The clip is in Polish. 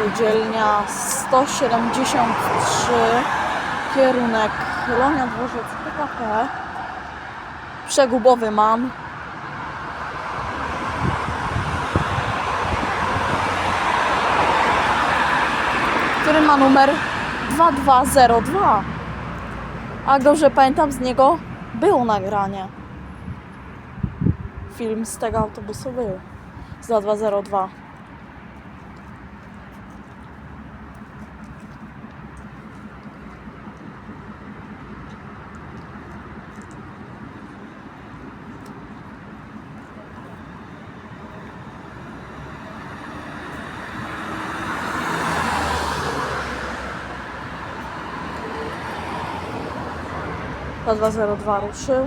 Spółdzielnia 173, kierunek Lonia Dworzec PKP. Przegubowy mam. Który ma numer 2202. A dobrze pamiętam, z niego było nagranie. Film z tego autobusu był. Z 2202. K202 ruszył.